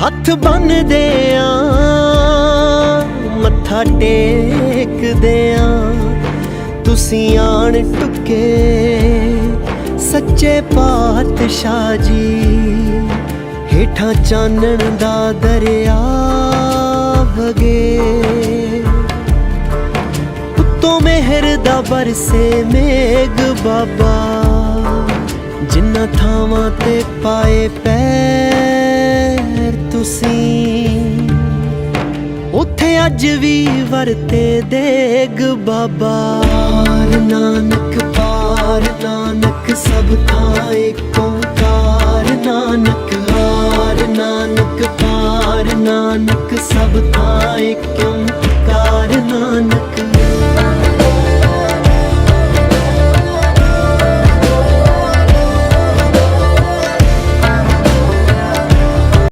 ਹੱਥ ਬੰਨਦੇ ਆ, ਮੱਥਾ ਟੇਕਦੇ ਆ। ਤੁਸੀਂ ਆਣ ਟੁੱਕੇ ਸੱਚੇ ਪਾਤਸ਼ਾਹ ਜੀ, ਹੇਠਾਂ ਚਾਨਣ ਦਾ ਦਰਿਆ ਵਗੇ। ਉੱਤੋਂ ਮਿਹਰ ਦਾ ਬਰਸੇ ਮੇਗ ਬਾਬਾ, ਜਿੰਨਾ ਥਾਵਾਂ ਤੇ ਪਾਏ ਪੈ ਸੀ। ਉੱਥੇ ਅੱਜ ਵੀ ਵਰਤੇ ਦੇਗ ਬਾਬਾ। ਨਾਨਕ, ਪਾਰ ਨਾਨਕ, ਸਭ ਥਾਂ ਏਕ ਓੰਕਾਰ ਨਾਨਕ, ਹਾਰ ਨਾਨਕ, ਪਾਰ ਨਾਨਕ, ਸਭ ਥਾਂ ਏਕ ਓੰਕਾਰ ਨਾਨਕ